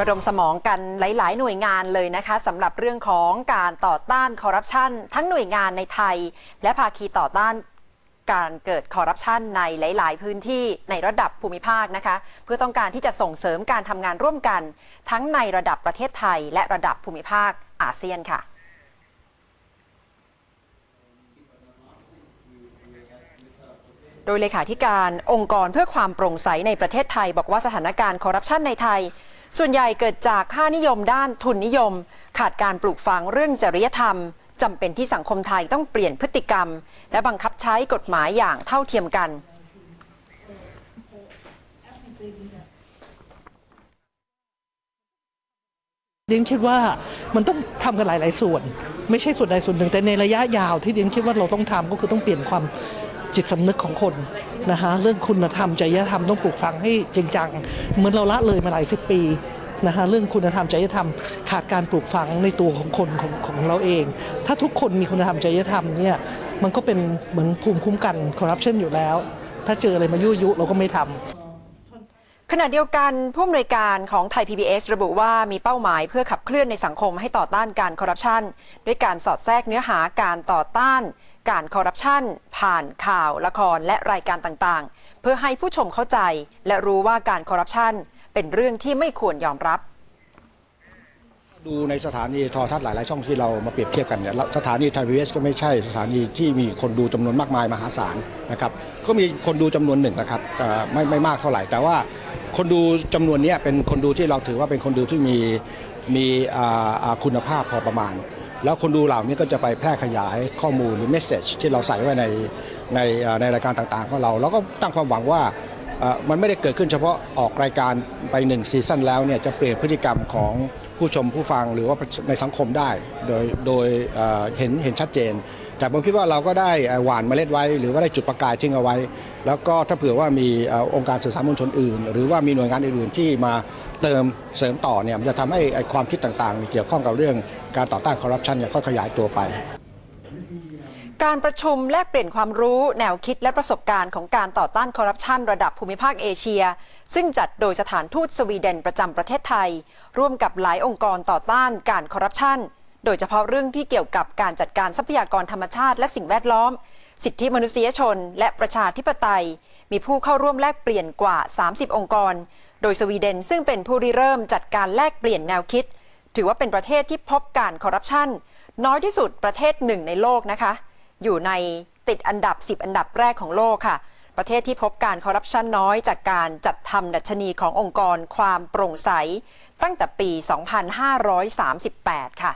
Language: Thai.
ระดมสมองกันหลาย ๆ หน่วยงานเลยนะคะสำหรับเรื่องของการต่อต้านคอร์รัปชันทั้งหน่วยงานในไทย และภาคีต่อต้านการเกิดคอร์รัปชันในหลาย ๆ พื้นที่ในระดับภูมิภาคนะคะ เพื่อต้องการที่จะส่งเสริมการทำงานร่วมกัน ทั้งในระดับประเทศไทย และระดับภูมิภาคอาเซียนค่ะโดยเลขาธิการองค์กรเพื่อความโปร่งใสในประเทศไทย บอกว่าสถานการณ์คอร์รัปชันในไทย ส่วนใหญ่เกิดจากค่านิยมด้านทุนนิยม ขาดการปลูกฝังเรื่องจริยธรรมจำเป็นที่สังคมไทยต้องเปลี่ยนพฤติกรรม และบังคับใช้กฎหมายอย่างเท่าเทียมกันเดียนคิดว่ามันต้องทำกันหลาย ๆ ส่วน ไม่ใช่ส่วนใดส่วนหนึ่งแต่ในระยะยาวที่เดียนคิดว่าเราต้องทำก็คือต้องเปลี่ยนความ จิตสำนึกของคนนะคะเรื่องคุณธรรมจริยธรรมต้องปลูกฝังให้จริงจังเหมือนเราละเลยมาหลายสิบปีนะคะเรื่องคุณธรรมจริยธรรมขาดการปลูกฝังในตัวของคนของของเราเอง ถ้าทุกคนมีคุณธรรมจริยธรรมเนี่ยมันก็เป็นเหมือนภูมิคุ้มกันคอร์รัปชันอยู่แล้ว ถ้าเจออะไรมายุยุเราก็ไม่ทำขณะเดียวกันผู้อำนวยการของไทย PBS ระบุว่ามีเป้าหมายเพื่อขับเคลื่อนในสังคมให้ต่อต้านการคอร์รัปชันด้วยการสอดแทรกเนื้อหาการต่อต้าน การคอร์รัปชันผ่านข่าวละครและรายการต่างๆ เพื่อให้ผู้ชมเข้าใจ และรู้ว่าการคอร์รัปชันเป็นเรื่องที่ไม่ควรยอมรับ ดูในสถานีโทรทัศน์หลาย ๆ ช่องที่เรามาเปรียบเทียบกันเนี่ยสถานีไทยพีเอสก็ไม่ใช่สถานีที่มีคนดูจำนวนมากมายมหาศาลนะครับก็มีคนดูจำนวนหนึ่งนะครับไม่ไม่มากเท่าไหร่ แต่ว่าคนดูจำนวนนี้เป็นคนดูที่เราถือว่าเป็นคนดูที่มีมีคุณภาพพอประมาณ แล้วคนดูเหล่านี้ก็จะไปแพร่ขยายข้อมูลหรือเมสเซจที่เราใส่ไว้ในในในรายการต่างๆของเราเราก็ตั้งความหวังว่ามันไม่ได้เกิดขึ้นเฉพาะออกรายการไปหนึ่งซีซั่นแล้วเนี่ยจะเปลี่ยนพฤติกรรมของผู้ชมผู้ฟังหรือว่าในสังคมได้ โดยโดยเห็นเห็นชัดเจน แต่ผมคิดว่าเราก็ได้หว่านเมล็ดไว้ หรือว่าได้จุดประกายทิ้งเอาไว้ แล้วก็ถ้าเผื่อว่ามีองค์การสื่อสารมวลชนอื่น หรือว่ามีหน่วยงานอื่นๆที่มาเติมเสริมต่อเนี่ยมันจะทำให้ความคิดต่างๆ เกี่ยวข้องกับเรื่องการต่อต้านคอร์รัปชันเนี่ยค่อยขยายตัวไปการประชุมแลกเปลี่ยนความรู้แนวคิดและประสบการณ์ของการต่อต้านคอร์รัปชันระดับภูมิภาคเอเชีย ซึ่งจัดโดยสถานทูตสวีเดนประจำประเทศไทย ร่วมกับหลายองค์กรต่อต้านการคอร์รัปชัน โดยเฉพาะเรื่องที่เกี่ยวกับการจัดการทรัพยากรธรรมชาติและสิ่งแวดล้อม สิทธิมนุษยชน และประชาธิปไตย มีผู้เข้าร่วมแลกเปลี่ยนกว่า 30 องค์กร โดยสวีเดนซึ่งเป็นผู้ริเริ่มจัดการแลกเปลี่ยนแนวคิด ถือว่าเป็นประเทศที่พบการคอร์รัปชันน้อยที่สุดประเทศหนึ่งในโลกนะคะ อยู่ในติดอันดับ 10 อันดับแรกของโลกค่ะ ประเทศที่พบการคอร์รัปชันน้อยจากการจัดทำดัชนีขององค์กรความโปร่งใส ตั้งแต่ปี 2538 ค่ะ